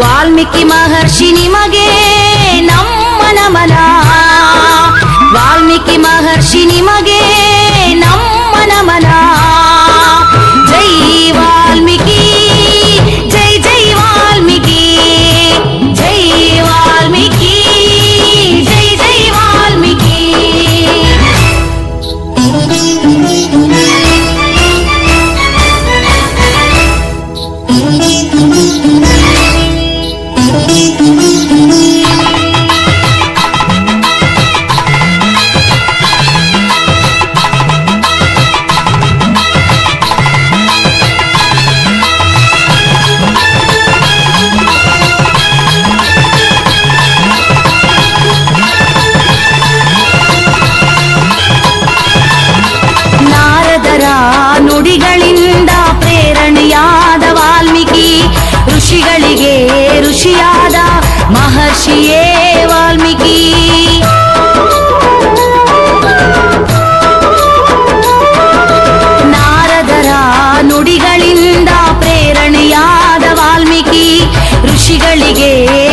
ವಾಲ್ಮೀಕಿ ಮಹರ್ಷಿ ನಿಮಗೆ ನಮ್ಮ ನಮನ ವಾಲ್ಮೀಕಿ ಮಹರ್ಷಿ ನಿಮಗೆ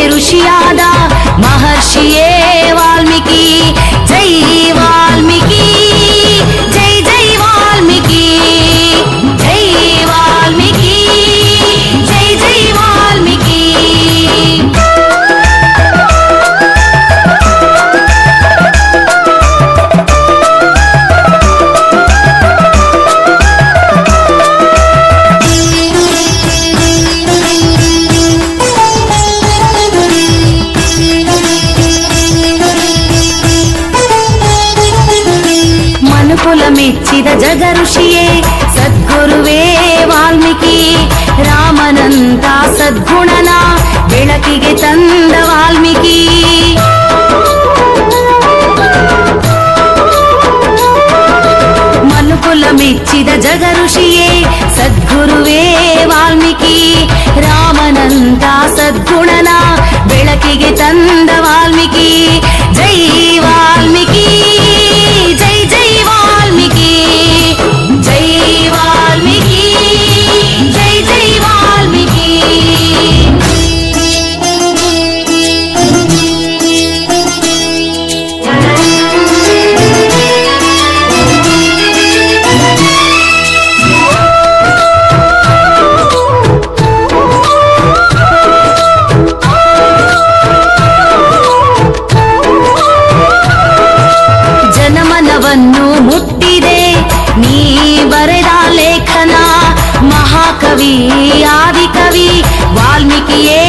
ಋಷಿಯಾದ ಮಹರ್ಷಿಯೇ ఇచ్చిద జగఋషియే ಸದ್ಗುರುವೇ ವಾಲ್ಮೀಕಿ ರಾಮನಂತ ಸದ್ಗುಣನ ಬೆಳಕಿಗೆ ತಂದ ವಾಲ್ಮೀಕಿ ಮನುಕುಲ ಮೆಚ್ಚಿದ ಜಗಋಷಿಯೇ ಸದ್ಗುರುವೇ ವಾಲ್ಮೀಕಿ ರಾಮನಂತ ಸದ್ಗುಣನ మహాకవి ఆది కవి వాల్మీకియే